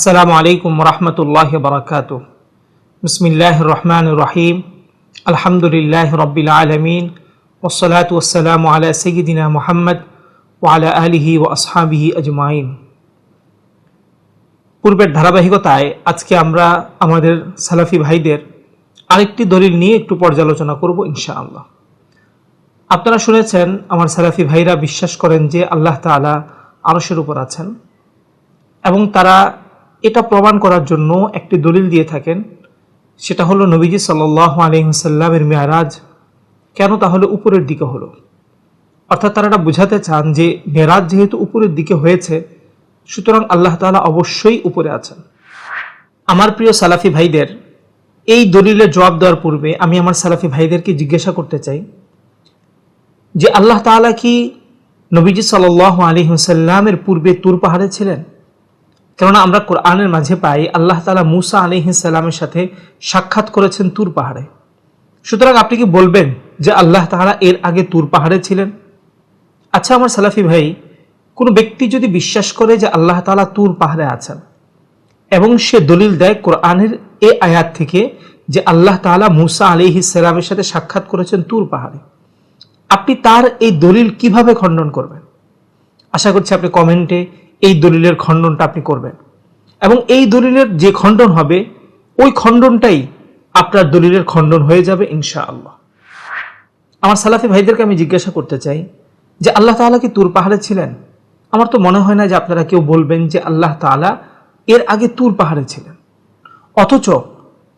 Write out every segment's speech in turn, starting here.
আসসালামু আলাইকুম রহমতুল্লাহ বরকাত। বিসমিল্লাহ রহমান রহিম। আলহামদুলিল্লাহ রব্বিল আলমিন। ওসলাত ওসালাম আলা সঈদিনা মোহাম্মদ ওয়ালা আলিহি ও আসহাবিহি আজমাইন। পূর্বের ধারাবাহিকতায় আজকে আমরা আমাদের সালাফি ভাইদের আরেকটি দলিল নিয়ে একটু পর্যালোচনা করব ইনশাআল্লাহ। আপনারা শুনেছেন, আমার সালাফি ভাইরা বিশ্বাস করেন যে আল্লাহ তাআলা আরশের উপর আছেন এবং তারা এটা প্রমাণ করার জন্য একটি দলিল দিয়ে থাকেন, সেটা হলো নবীজি সাল্লাহ আলহিহাসাল্লামের মেয়ারাজ কেন তাহলে উপরের দিকে হলো? অর্থাৎ তারা এটা বোঝাতে চান যে মেরাজ যেহেতু উপরের দিকে হয়েছে, সুতরাং আল্লাহ তাআলা অবশ্যই উপরে আছেন। আমার প্রিয় সালাফি ভাইদের, এই দলিলের জবাব দেওয়ার পূর্বে আমি আমার সালাফি ভাইদেরকে জিজ্ঞাসা করতে চাই যে আল্লাহ তাআলা কি নবীজি সাল্লাহ আলী হুসাল্লামের পূর্বে তুর পাহাড়ে ছিলেন? কেননা আমরা কোরআনের মাঝে পাই, আল্লাহ তালা মুসা আলিহিসাল্লামের সাথে সাক্ষাৎ করেছেন তুর পাহাড়ে। সুতরাং আপনি কি বলবেন যে আল্লাহ তাহারা এর আগে তুর পাহাড়ে ছিলেন? আচ্ছা আমার সালাফি ভাই, কোনো ব্যক্তি যদি বিশ্বাস করে যে আল্লাহ তালা তুর পাহাড়ে আছেন এবং সে দলিল দেয় কোরআনের এ আয়াত থেকে যে আল্লাহ তালা মুসা আলিহিসাল্লামের সাথে সাক্ষাৎ করেছেন তুর পাহাড়ে, আপনি তার এই দলিল কীভাবে খণ্ডন করবেন? আশা করছি আপনি কমেন্টে এই দলিলের খণ্ডনটা আপনি করবেন। এবং এই দলিলের যে খণ্ডন হবে, ওই খণ্ডনটাই আপনার দলিলের খণ্ডন হয়ে যাবে ইনশা আল্লাহ আমার সালাফি ভাইদেরকে আমি জিজ্ঞাসা করতে চাই যে আল্লাহ তাআলা কি তুর পাহাড়ে ছিলেন? আমার তো মনে হয় না যে আপনারা কেউ বলবেন যে আল্লাহ তাআলা এর আগে তুর পাহাড়ে ছিলেন। অথচ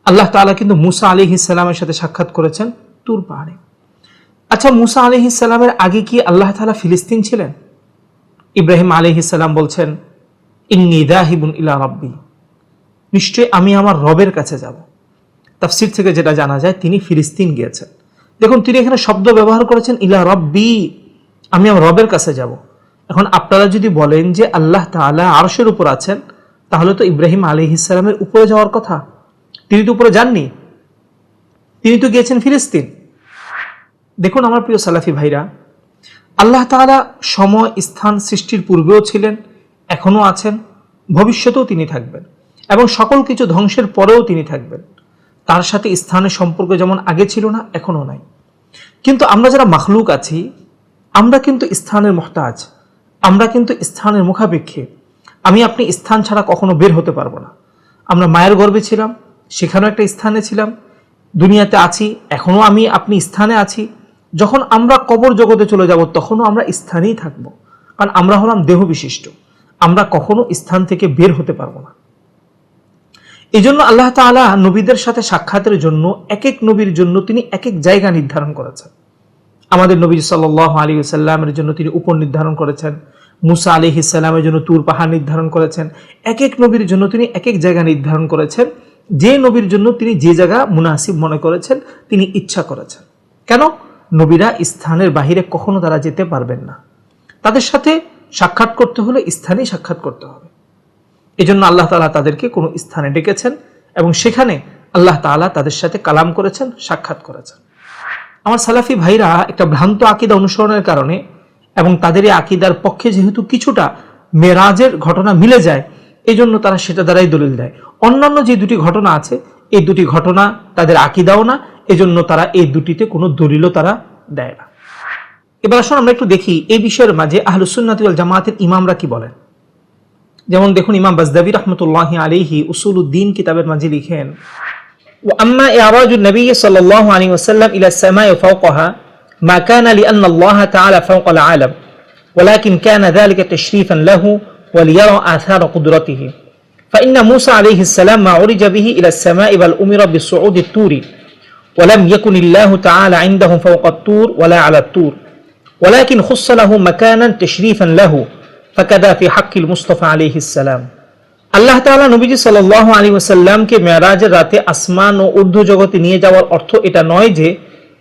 আল্লাহ তাআলা কিন্তু মুসা আলী ইসালামের সাথে সাক্ষাৎ করেছেন তুর পাহাড়ে। আচ্ছা মুসা আলী ইসালামের আগে কি আল্লাহ তাআলা ফিলিস্তিন ছিলেন? ইব্রাহিম আলহিসাল্লাম বলছেন, ইন্নি দাহিবুন ইলা রব্বি। নিশ্চয়ই আমি আমার রবের কাছে যাব। তাফসির থেকে যেটা জানা যায়, তিনি ফিলিস্তিন গিয়েছেন। দেখুন, তিনি এখানে শব্দ ব্যবহার করেছেন ইলা রব্বি, আমি আমার রবের কাছে যাব। এখন আপনারা যদি বলেন যে আল্লাহ তাআলা আরশের উপর আছেন, তাহলে তো ইব্রাহিম আলী ইসলামের উপরে যাওয়ার কথা। তিনি তো উপরে যাননি। তিনি তো গিয়েছেন ফিলিস্তিন। দেখুন আমার প্রিয় সালাফি ভাইরা আল্লাহ তাআলা সময়, স্থান সৃষ্টির পূর্বেও ছিলেন, এখনও আছেন, ভবিষ্যতেও তিনি থাকবেন এবং সকল কিছু ধ্বংসের পরেও তিনি থাকবেন। তার সাথে স্থানের সম্পর্ক যেমন আগে ছিল না, এখনও নাই। কিন্তু আমরা যারা মাখলুক আছি, আমরা কিন্তু স্থানের মহতাজ, আমরা কিন্তু স্থানের মুখাপেক্ষে। আমি আপনি স্থান ছাড়া কখনো বের হতে পারব না। আমরা মায়ের গর্বে ছিলাম, সেখানেও একটা স্থানে ছিলাম, দুনিয়াতে আছি, এখনও আমি আপনি স্থানে আছি যখন আমরা কবর জগতে চলে যাব, তখনও আমরা স্থানেই থাকব। কারণ আমরা হলাম দেহ বিশিষ্ট। আমরা কখনো স্থান থেকে বের হতে পারব না। এই জন্য আল্লাহ তালা নবীদের সাথে সাক্ষাতের জন্য এক এক নবীর জন্য তিনি এক এক জায়গা নির্ধারণ করেছেন। আমাদের নবী সাল আলী সাল্লামের জন্য তিনি উপর নির্ধারণ করেছেন। মুসা আলি ইসাল্লামের জন্য তুর পাহাড় নির্ধারণ করেছেন। এক এক নবীর জন্য তিনি এক এক জায়গা নির্ধারণ করেছেন। যে নবীর জন্য তিনি যে জায়গা মুনাসিব মনে করেছেন, তিনি ইচ্ছা করেছেন। কেন? নবীরা স্থানের বাহিরে কখনো তারা যেতে পারবেন না। তাদের সাথে সাক্ষাৎ করতে হলে স্থানেই সাক্ষাৎ করতে হবে। এজন্য আল্লাহ তালা তাদেরকে কোনো স্থানে ডেকেছেন এবং সেখানে আল্লাহ তালা তাদের সাথে কালাম করেছেন, সাক্ষাৎ করেছেন। আমার সালাফি ভাইরা একটা ভ্রান্ত আকিদা অনুসরণের কারণে এবং তাদের এই আকিদার পক্ষে যেহেতু কিছুটা মেরাজের ঘটনা মিলে যায় এই জন্য তারা সেটা দ্বারাই দলিল দেয়। অন্যান্য যে দুটি ঘটনা আছে, এই দুটি ঘটনা তাদের আকিদাও না এজন্য তারা এই দুটিতে কোনো দলিলও তারা দেয় না এবার আসুন আমরা একটু দেখি এই বিষয়ের মাঝে আহলুসুন্নাতুল জামাতের ইমামরা কি বলেন যেমন দেখুন ইমাম বাজদাবি রহমতুল্লাহ আলিহি উসুল উদ্দিন কিতাবের মাঝে লিখেন وأما إعراج النبي صلى الله عليه وسلم إلى السماء فوقها ما كان لأن الله تعالى فوق العالم ولكن كان ذلك تشريفا له وليرى آثار قدرته فإن موسى عليه السلام ما عرج به إلى السماء بل أمر بصعود التور ولم يكن الله تعالى عندهم فوق الطور ولا على الطور ولكن خص له مكانا تشريفا له فكذا في حق المصطفى عليه السلام আল্লাহ তাআলা নবীজি সাল্লাল্লাহু আলাইহি ওয়াসাল্লামকে মেরাজের রাতে আসমান ও ঊর্ধ্ব জগতে নিয়ে যাওয়ার অর্থ এটা নয় যে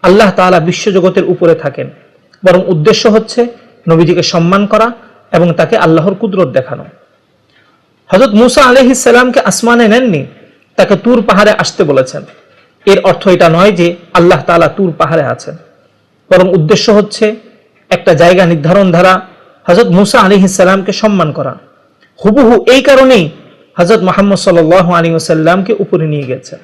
আল্লাহ তাআলা বিশ্বজগতের উপরে থাকেন বরং উদ্দেশ্য হচ্ছে নবীজিকে সম্মান করা এবং তাকে আল্লাহর কুদরত দেখানো হজরত মুসা আলহিস সালামকে আসমানে নেননি তাকে তুর পাহাড়ে আসতে বলেছেন এর অর্থ এটা নয় যে আল্লাহ তালা তুর পাহাড়ে আছেন বরং উদ্দেশ্য হচ্ছে একটা জায়গা নির্ধারণ দ্বারা হজরত মুসা আলী ইসালামকে সম্মান করা হুবহু এই কারণেই হজরত মোহাম্মদ সাল আলী ওসাল্লামকে উপরে নিয়ে গেছেন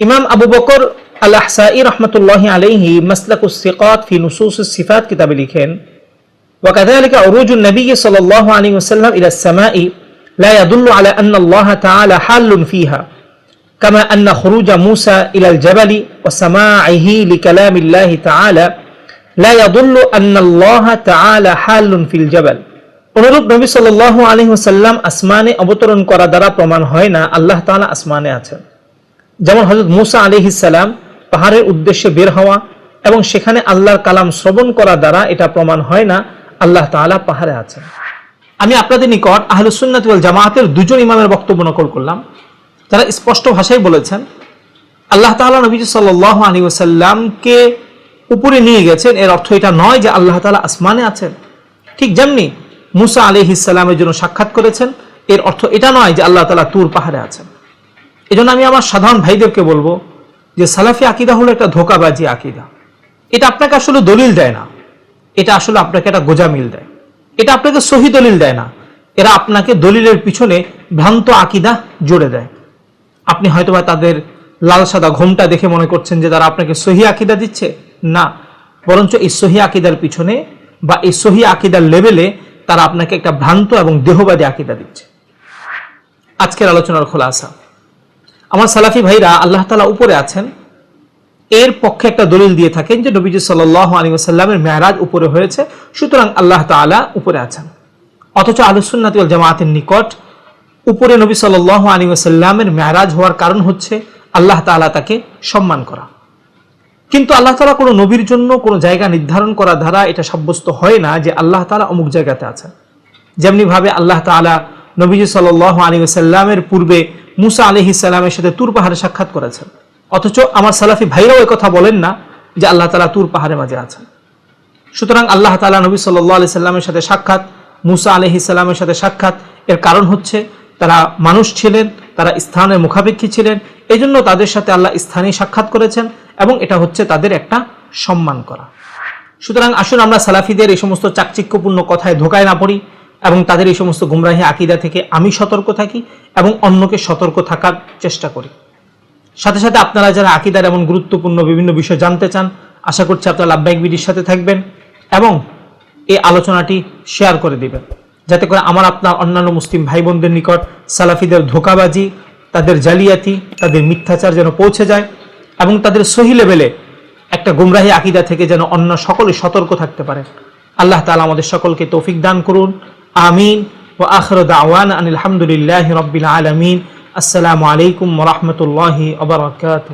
ইমাম আবু বকর আল আহসাই রহমতুল্লাহ আলহি মাসলাকুস সিকাত ফি নুসুস সিফাত কিতাবে লিখেন وكذلك عروج النبي صلى الله عليه وسلم إلى السماء لا يدل على أن الله تعالى حال فيها كما أن خروج موسى إلى الجبل وسماعه لكلام الله تعالى لا يدل أن الله تعالى حال في الجبل অনুরূপ নবী সাল্লাল্লাহু আলাইহি ওয়াসাল্লাম আসমানে অবতরণ করা দ্বারা প্রমাণ হয় না আল্লাহ তাআলা আসমানে আছেন যেমন হযরত মুসা আলাইহিস সালাম পাহাড়ের উদ্দেশ্যে বের হওয়া এবং সেখানে আল্লাহর কালাম শ্রবণ করা দ্বারা এটা প্রমাণ হয় না আল্লাহ তাআলা পাহাড়ে আছেন আমি আপনাদের নিকট আহলুস সুন্নাত ওয়াল জামায়াতের দুজন ইমামের বক্তব্য নকল করলাম তারা স্পষ্ট ভাষায় বলেছেন, আল্লাহ তাআলা নবী সাল্লাল্লাহু আলাইহি ওয়াসাল্লামকে উপরে নিয়ে গেছেন। এর অর্থ এটা নয় যে আল্লাহ তালা আসমানে আছেন। ঠিক যেমনি মুসা আলাইহিস সালামের জন্য সাক্ষাৎ করেছেন, এর অর্থ এটা নয় যে আল্লাহ তালা তুর পাহাড়ে আছেন। এজন্য আমি আমার সাধারণ ভাইদেরকে বলব যে সালাফি আকিদা হলো একটা ধোকাবাজি আকিদা। এটা আপনাকে আসলে দলিল দেয় না। এটা আসলে আপনাকে একটা গোজামিল দেয়। এটা আপনাকে সহি দলিল দেয় না। এরা আপনাকে দলিলের পিছনে ভ্রান্ত আকিদা জুড়ে দেয়। আপনি হয়তোবা তাদের লাল সাদা ঘোমটা দেখে মনে করছেন যে তারা আপনাকে সহি আকিদা দিচ্ছে? না। বরঞ্চ এই সহি আকিদার পিছনে বা এই সহি আকিদার লেভেলে তারা আপনাকে একটা ভ্রান্ত এবং দেহবাদী আকিদা দিচ্ছে। আজকের আলোচনার খোলাসা। আমার সালাফি ভাইরা আল্লাহ তালা উপরে আছেন। এর পক্ষে একটা দলিল দিয়ে থাকেন যে নবীজি সাল আলী সাল্লামের মেয়ারাজ উপরে হয়েছে, সুতরাং আল্লাহ তালা উপরে আছেন। অথচ আলুসুন্নাতি জামাতের নিকট উপরে নবী সাল আলী সাল্লামের মেয়ারাজ হওয়ার কারণ হচ্ছে আল্লাহ তালা তাকে সম্মান করা। কিন্তু আল্লাহ তালা কোনো নবীর জন্য কোনো জায়গা নির্ধারণ করা দ্বারা এটা সাব্যস্ত হয় না যে আল্লাহ তালা অমুক জায়গাতে আছেন। যেমনিভাবে আল্লাহ তালা নবীজি সাল আলী সাল্লামের পূর্বে মুসা আলহি সাল্লামের সাথে তুর পাহাড়ে সাক্ষাৎ করেছেন। অথচ আমার সালাফি ভাইরাও কথা বলেন না যে আল্লাহ তালা তুর পাহাড়ের মাঝে আছেন। সুতরাং আল্লাহ তালা নবী সাল্লাহ আলি সাল্লামের সাথে সাক্ষাৎ, মুসা আলহি সাল্লামের সাথে সাক্ষাৎ এর কারণ হচ্ছে তারা মানুষ ছিলেন, তারা স্থানের মুখাপেক্ষী ছিলেন এই জন্য তাদের সাথে আল্লাহ স্থানে সাক্ষাৎ করেছেন এবং এটা হচ্ছে তাদের একটা সম্মান করা। সুতরাং আসুন আমরা সালাফিদের এই সমস্ত চাকচিক্যপূর্ণ কথায় ধোকায় না পড়ি এবং তাদের এই সমস্ত গুমরাহি আকিদা থেকে আমি সতর্ক থাকি এবং অন্যকে সতর্ক থাকার চেষ্টা করি। সাথে সাথে আপনারা যারা আকিদার এমন গুরুত্বপূর্ণ বিভিন্ন বিষয় জানতে চান, আশা করছি আপনারা লাভবাহিক বিডির সাথে থাকবেন এবং এই আলোচনাটি শেয়ার করে দিবেন। যাতে করে আমার আপনার অন্যান্য মুসলিম ভাই বোনদের নিকট সালাফিদের ধোকাবাজি, তাদের জালিয়াতি, তাদের মিথ্যাচার যেন পৌঁছে যায় এবং তাদের সহি লেভেলে একটা গুমরাহি আকিদা থেকে যেন অন্য সকলে সতর্ক থাকতে পারে। আল্লাহ তালা আমাদের সকলকে তৌফিক দান করুন। আমিন। ও আখর দাওয়ান আনিল হামদুলিল্লাহ রবিল আলমিন। আসসালামু আলাইকুম রহমতুল্লাহি আবরকাত